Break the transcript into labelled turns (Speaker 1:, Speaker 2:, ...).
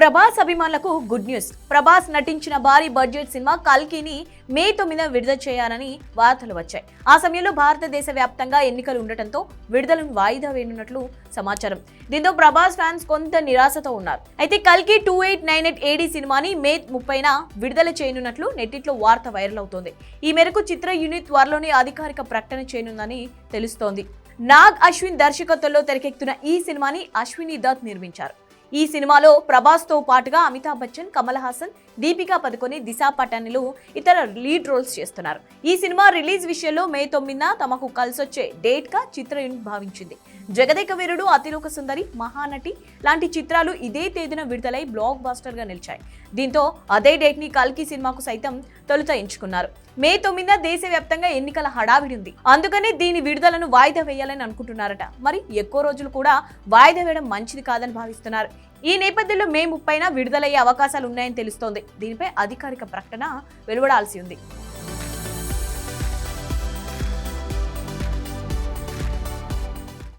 Speaker 1: ప్రభాస్ అభిమానులకు good news. Prabhas నటించిన భారీ బడ్జెట్ సినిమా కల్కిని మే తొమ్మిదిన విడుదల చేయాలని వార్తలు వచ్చాయి. ఆ సమయంలో భారతదేశ వ్యాప్తంగా ఎన్నికలు ఉండటంతో విడుదలను వాయిదా వేయనున్నట్లు సమాచారం. దీంతో ప్రభాస్ ఫ్యాన్స్ కొంత నిరాశతో ఉన్నారు. అయితే కల్కి two eight nine eight AD సినిమాని మే ముప్పైన విడుదల చేయనున్నట్లు నెట్టిట్లో వార్త వైరల్ అవుతోంది. ఈ మేరకు చిత్ర యూనిట్ త్వరలోనే అధికారిక ప్రకటన చేయనుందని తెలుస్తోంది. నాగ్ అశ్విన్ దర్శకత్వంలో తెరకెక్కుతున్న ఈ సినిమాని అశ్విని దత్ నిర్మించారు. ఈ సినిమాలో ప్రభాస్తో పాటుగా అమితాబ్ బచ్చన్ కమల్ హాసన్ దీపికా పదుకొని దిశా పటానిలు ఇతర లీడ్ రోల్స్ చేస్తున్నారు. ఈ సినిమా రిలీజ్ విషయంలో మే తొమ్మిదిన తమకు కలిసొచ్చే డేట్గా చిత్ర యూనిట్ భావించింది. జగదేక వీరుడు అతిలోక సుందరి మహానటి లాంటి చిత్రాలు ఇదే తేదీన విడుదలై బ్లాక్ బాస్టర్గా నిలిచాయి. దీంతో అదే డేట్ని కల్కి సినిమాకు సైతం తొలుత ఎంచుకున్నారు. మే తొమ్మిదిన దేశవ్యాప్తంగా ఎన్నికల హడావిడి ఉంది. అందుకనే దీని విడుదలను వాయిదా వేయాలని అనుకుంటున్నారట. మరి ఎక్కువ రోజులు కూడా వాయిదా వేయడం మంచిది కాదని భావిస్తున్నారు. ఈ నేపథ్యంలో మే ముప్పైన విడుదలయ్యే అవకాశాలు ఉన్నాయని తెలుస్తోంది. దీనిపై అధికారిక ప్రకటన వెలువడాల్సి ఉంది.